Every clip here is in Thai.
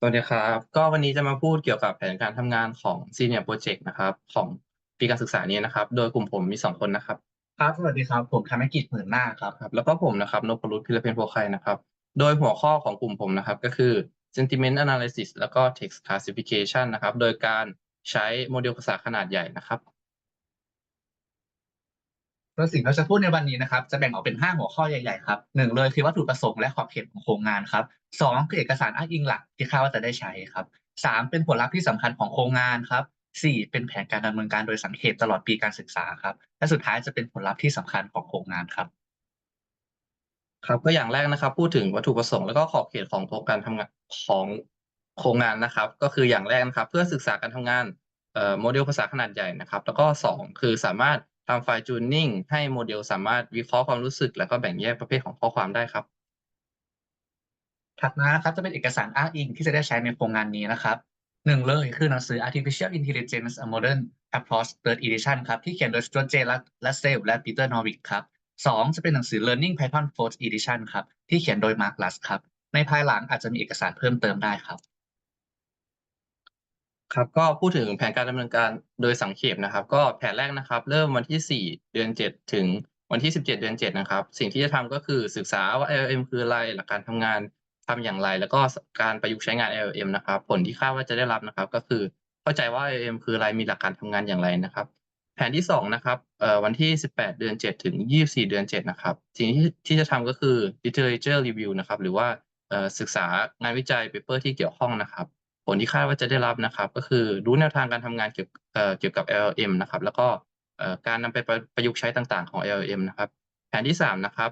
สวัสดีครับ ก็วันนี้จะมาพูดเกี่ยวกับแผนการทำงานของ Senior Project นะครับ ของปีการศึกษานี้นะครับ โดยกลุ่มผมมี 2 คนนะครับ ครับ สวัสดีครับ ผมธนกิจหมื่นนาคครับ ครับ แล้วก็ผมนะครับนพรุตพิรเพนโพไคนะครับ โดยหัวข้อของกลุ่มผมนะครับ ก็คือ Sentiment Analysis แล้วก็ Text Classification นะครับ โดยการใช้โมเดลภาษาขนาดใหญ่นะครับ โดยสิ่งที่เราจะพูดในวันนี้นะครับ จะแบ่งออกเป็น 5 หัวข้อใหญ่ๆครับหนึ่งเลยคือวัตถุประสงค์และขอบเขตของโครงงานครับสองคือเอกสารอ้างอิงหลักที่คาดว่าจะได้ใช้ครับสามเป็นผลลัพธ์ที่สำคัญของโครงงานครับสี่เป็นแผนการดำเนินการโดยสังเกตตลอดปีการศึกษาครับ และสุดท้ายจะเป็นผลลัพธ์ที่สำคัญของโครงงานครับ ครับก็อย่างแรกนะครับ พูดถึงวัตถุประสงค์แล้วก็ขอบเขตของโครงการทำงานของโครงงานนะครับ ก็คืออย่างแรกนะครับ เพื่อศึกษาการทำงานโมเดลภาษาขนาดใหญ่นะครับ แล้วก็สองคือสามารถ ทำไฟล์จูนนิ่งให้โมเดลสามารถวิเคราะห์ความรู้สึก แล้วก็แบ่งแยกประเภทของข้อความได้ครับ ถัดมานะครับจะเป็นเอกสารอ้างอิงที่จะได้ใช้ในโครงงานนี้นะครับหนึ่งเลยคือหนังสือ Artificial Intelligence A Modern Approach Third Edition ครับที่เขียนโดย Stuart J. Russell และ Peter Norvig ครับสองจะเป็นหนังสือ Learning Python Fourth Edition ครับที่เขียนโดย Mark Lusk ครับในภายหลังอาจจะมีเอกสารเพิ่มเติมได้ครับ ครับก็พูดถึงแผนการดำเนินการโดยสังเขปนะครับ ก็แผนแรกนะครับ เริ่มวันที่ 4 เดือน 7 ถึงวันที่ 17 เดือน 7 นะครับ สิ่งที่จะทำก็คือศึกษาว่า LLM คืออะไรหลักการทำงานทำอย่างไร แล้วก็การประยุกต์ใช้งาน LLM นะครับ ผลที่คาดว่าจะได้รับนะครับ ก็คือเข้าใจว่า LLM คืออะไรมีหลักการทำงานอย่างไรนะครับ แผนที่ 2 นะครับวันที่ 18 เดือน 7 ถึง 24 เดือน 7 นะครับ สิ่งที่ที่จะทำก็คือ literature review นะครับหรือว่าศึกษางานวิจัย paper ที่เกี่ยวข้องนะครับ ผลที่คาดว่าจะได้รับนะครับ ก็คือรู้แนวทางการทำงานเกี่ยวเกี่ยวกับ LLM นะครับ แล้วก็การนำไปประยุกต์ใช้ต่างๆของ LLM นะครับ แผนที่3นะครับ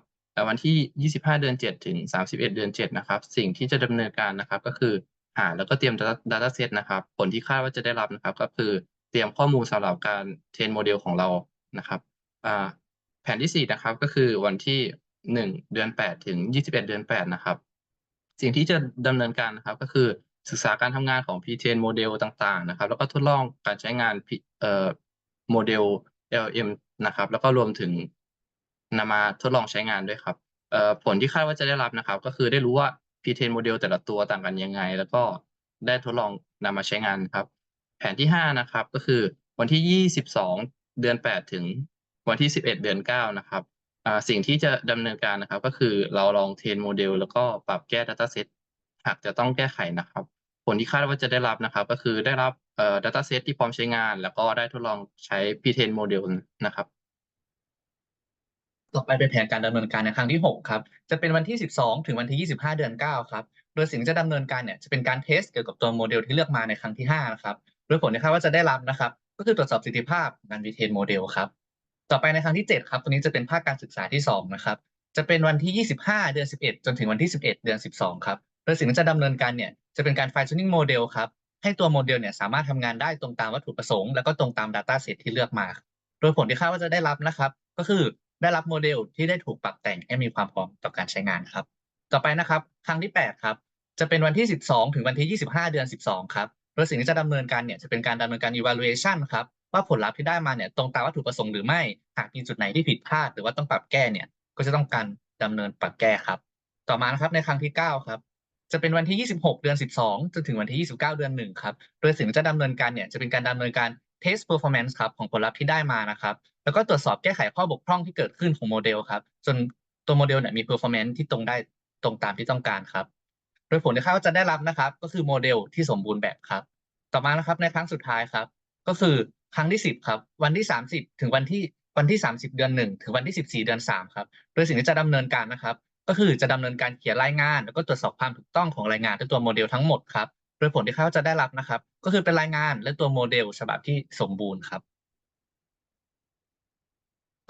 วันที่ 25 เดือน 7 ถึง 31 เดือน 7 นะครับ สิ่งที่จะดำเนินการนะครับ ก็คือหาแล้วก็เตรียม data set นะครับ ผลที่คาดว่าจะได้รับนะครับ ก็คือเตรียมข้อมูลสำหรับการเทรนโมเดลของเรานะครับแผนที่ 4 นะครับ ก็คือวันที่ 1 เดือน 8 ถึง 21 เดือน 8 นะครับ สิ่งที่จะดำเนินการนะครับ ก็คือ ศึกษาการทำงานของ P10 โมเดลต่างๆนะครับ แล้วก็ทดลองการใช้งานโมเดล LLM นะครับ แล้วก็รวมถึงนำมาทดลองใช้งานด้วยครับเอ่อผลที่คาดว่าจะได้รับนะครับ ก็คือได้รู้ว่า P10 โมเดลแต่ละตัวต่างกันยังไง แล้วก็ได้ทดลองนำมาใช้งานครับ แผนที่ห้านะครับ ก็คือวันที่ 22 เดือน 8 ถึงวันที่ 11 เดือน 9 นะครับอ่าสิ่งที่จะดำเนินการนะครับ ก็คือเราลองเทรนโมเดลแล้วก็ปรับแก้ data set หากจะต้องแก้ไขนะครับ ผลที่คาดว่าจะได้รับนะครับ ก็คือได้รับเอ่อ data set ที่พร้อมใช้งาน แล้วก็ได้ทดลองใช้ P10 โมเดลนะครับ ต่อไปเป็นแผนการดำเนินการในครั้งที่ 6 ครับ จะเป็นวันที่ 12 ถึงวันที่ 25 เดือน 9 ครับ โดยสิ่งที่จะดำเนินการเนี่ยจะเป็นการเทสเกี่ยวกับตัวโมเดลที่เลือกมาในครั้งที่5นะครับ โดยผลที่คาดว่าจะได้รับนะครับ ก็คือตรวจสอบประสิทธิภาพการวิเทนโมเดลครับ ต่อไปในครั้งที่ 7 ครับ ตัวนี้จะเป็นภาคการศึกษาที่ 2 นะครับ จะเป็นวันที่ 25 เดือน 11 จนถึงวันที่ 11 เดือน 12 ครับ โดยสิ่งที่จะดำเนินการเนี่ยจะเป็นการไฟล์ tuning โมเดลครับให้ตัวโมเดลเนี่ยสามารถทำงานได้ตรงตามวัตถุประสงค์แล้วก็ตรงตาม Data Set ที่เลือกมา โดยผลที่คาดว่าจะได้รับนะครับ ก็คือได้รับโมเดลที่ได้ถูกปรับแต่งให้มีความพร้อมต่อการใช้งานครับ ต่อไปนะครับ ครั้งที่ 8 ครับ จะเป็นวันที่ 12 ถึงวันที่ 25 เดือน 12 ครับโดยสิ่งที่จะดำเนินการเนี่ยจะเป็นการดำเนินการ evaluation ครับว่าผลลัพธ์ที่ได้มาเนี่ยตรงตามวัตถุประสงค์หรือไม่หากมีจุดไหนที่ผิดพลาด หรือว่าต้องปรับแก้เนี่ยก็จะต้องการดำเนินปรับแก้ครับ ต่อมานะครับในครั้งที่ 9 ครับ จะเป็นวันที่ 26 เดือน 12 จนถึงวันที่ 29 เดือน 1 ครับ โดยสิ่งที่จะดำเนินการเนี่ยจะเป็นการดำเนินการ test performance ครับของผลลัพธ์ที่ได้มานะครับ แล้วก็ตรวจสอบแก้ไขข้อบกพร่องที่เกิดขึ้นของโมเดลครับ จนตัวโมเดลเนี่ยมี performance ที่ตรงได้ตรงตามที่ต้องการครับ โดยผลที่คาดว่าจะได้รับนะครับ ก็คือโมเดลที่สมบูรณ์แบบครับ ต่อมานะครับในครั้งสุดท้ายครับ ก็คือครั้งที่ 10 ครับ วันที่ 30 ถึงวันที่วันที่ 30 เดือน 1 ถึงวันที่ 14 เดือน 3 ครับ โดยสิ่งที่จะดำเนินการนะครับ ก็คือจะดำเนินการเขียนรายงาน แล้วก็ตรวจสอบความถูกต้องของรายงานด้วยตัวโมเดลทั้งหมดครับโดยผลที่คาดว่าจะได้รับนะครับ ก็คือเป็นรายงานและตัวโมเดลฉบับที่สมบูรณ์ครับ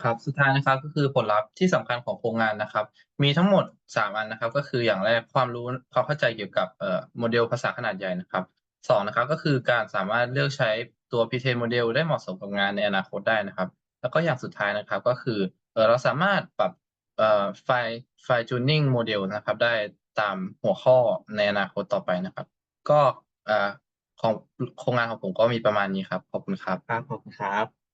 ครับสุดท้ายนะครับก็คือผลลัพธ์ที่สำคัญของโครงงานนะครับ มีทั้งหมด 3 อันนะครับ ก็คืออย่างแรกความรู้ความเข้าใจเกี่ยวกับโมเดลภาษาขนาดใหญ่นะครับสองนะครับก็คือการสามารถเลือกใช้ตัว P10 โมเดลได้เหมาะสมกับงานในอนาคตได้นะครับ แล้วก็อย่างสุดท้ายนะครับก็คือเราสามารถปรับ เอ่อไฟล์ไฟล์ทูนิ่งโมเดลนะครับ ได้ตามหัวข้อในอนาคตต่อไปนะครับ ก็เอ่อของโครงงานของผมก็มีประมาณนี้ครับ ขอบคุณครับ ครับขอบคุณครับ